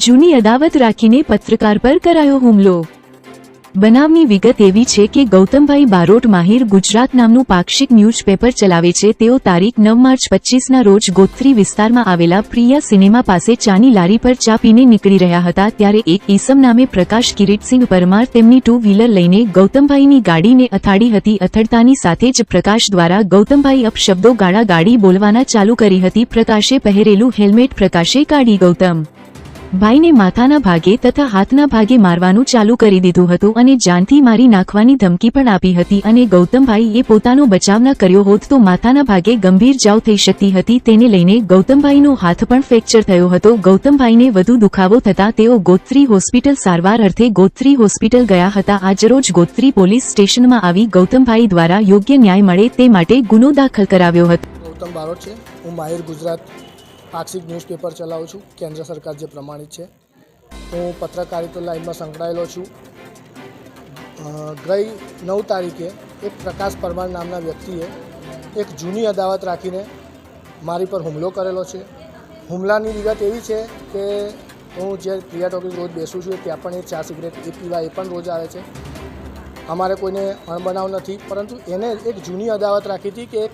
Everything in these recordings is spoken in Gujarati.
જૂની અદાવત રાખીને પત્રકાર પર કરાયો હુમલો. બનાવની વિગત એવી છે કે ગૌતમભાઈ બારોટ માહિર ગુજરાત નામનું પાક્ષિક ન્યૂઝપેપર ચલાવે છે. તેઓ તારીખ નવ માર્ચ પચીસના રોજ ગોત્રી વિસ્તારમાં આવેલા પ્રિયા સિનેમા પાસે ચાની લારી પર ચા પીને નીકળી રહ્યા હતા ત્યારે એક ઈસમ નામે પ્રકાશ કિરીટસિંહ પરમાર તેમની ટુ વ્હીલર લઈને ગૌતમભાઈની ગાડીને અથાડી હતી. અથડતાની સાથે જ પ્રકાશ દ્વારા ગૌતમભાઈ અપશબ્દો ગાળા ગાડી બોલવાના ચાલુ કરી હતી. પ્રકાશે પહેરેલું હેલ્મેટ પ્રકાશે કાઢી ગૌતમ ભાઈને માથાના ભાગે તથા હાથના ભાગે મારવાનું ચાલુ કરી દીધું હતું અને જાનથી મારી નાખવાની ધમકી પણ આપી હતી અને ગૌતમભાઈએ પોતાનો બચાવ ના કર્યો હોત તો માથાના ભાગે ગંભીર જાવ થઈ શકતી હતી. તેને લઈને ગૌતમભાઈનો હાથ પણ ફ્રેક્ચર થયો હતો. ગૌતમભાઈને વધુ દુખાવો થતા તેઓ ગોત્રી હોસ્પિટલ સારવાર અર્થે ગોત્રી હોસ્પિટલ ગયા હતા. આજરોજ ગોત્રી પોલીસ સ્ટેશનમાં આવી ગૌતમભાઈ દ્વારા યોગ્ય ન્યાય મળે તે માટે ગુનો દાખલ કરાવ્યો હતો. ગૌતમ બારોટ છે. હું માહિર ગુજરાત પાક્ષિક ન્યૂઝપેપર ચલાવું છું. કેન્દ્ર સરકાર જે પ્રમાણિત છે. હું પત્રકારિતા લાઈનમાં સંકળાયેલો છું. ગઈ નવ તારીખે એક પ્રકાશ પરમાર નામના વ્યક્તિએ એક જૂની અદાવત રાખીને મારી પર હુમલો કરેલો છે. હુમલાની વિગત એવી છે કે હું જે પ્રિયા ટોકીઝ રોજ બેસું છું ત્યાં પણ એ ચા સિગરેટ, એ પીવા એ પણ રોજ આવે છે. અમારે કોઈને અણબનાવ નથી, પરંતુ એને એક જૂની અદાવત રાખી હતી કે એક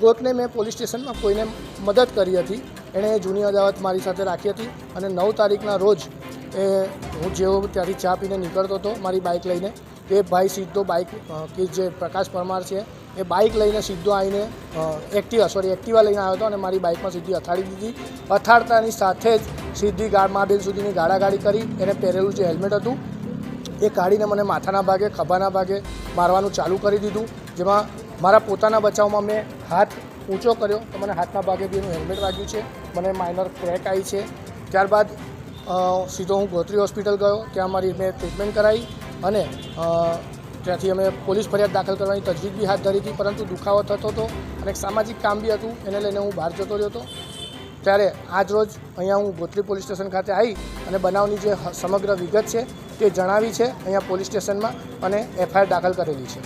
કોર્ટને મેં પોલીસ સ્ટેશનમાં કોઈને મદદ કરી હતી. એણે જૂની અદાવત મારી સાથે રાખી હતી અને નવ તારીખના રોજ એ હું જેવો ત્યાંથી ચા પીને નીકળતો હતો મારી બાઇક લઈને. એ ભાઈ સીધો બાઇક કે જે પ્રકાશ પરમાર છે, એ બાઇક લઈને સીધો આવીને એક્ટિવા, સોરી, એક્ટિવા લઈને આવ્યો હતો અને મારી બાઇકમાં સીધી અથાડી દીધી. અથાડતાની સાથે જ સીધી ગા માબેલ સુધીની ગાડાગાડી કરી, એને પહેરેલું જે હેલ્મેટ હતું, એ કાઢીને મને માથાના ભાગે, ખભાના ભાગે મારવાનું ચાલુ કરી દીધું, જેમાં મારા પોતાના બચાવમાં મેં હાથ ઊંચો કર્યો. તો મને હાથના ભાગે બી એનું હેલ્મેટ વાગ્યું છે. મને માઇનર ક્રેક આવી છે. ત્યારબાદ સીધો હું ગોત્રી હોસ્પિટલ ગયો. ત્યાં મારી મેં ટ્રીટમેન્ટ કરાવી અને ત્યાંથી અમે પોલીસ ફરિયાદ દાખલ કરવાની તજવીજ બી હાથ ધરી હતી, પરંતુ દુખાવો થતો હતો અને એક સામાજિક કામ બી હતું. એને લઈને હું બહાર જતો રહ્યો હતો. ત્યારે આજ રોજ અહીંયા હું ગોત્રી પોલીસ સ્ટેશન ખાતે આવી અને બનાવની જે સમગ્ર વિગત છે તે જણાવી છે. અહીંયા પોલીસ સ્ટેશનમાં અને એફઆઈઆર દાખલ કરેલી છે.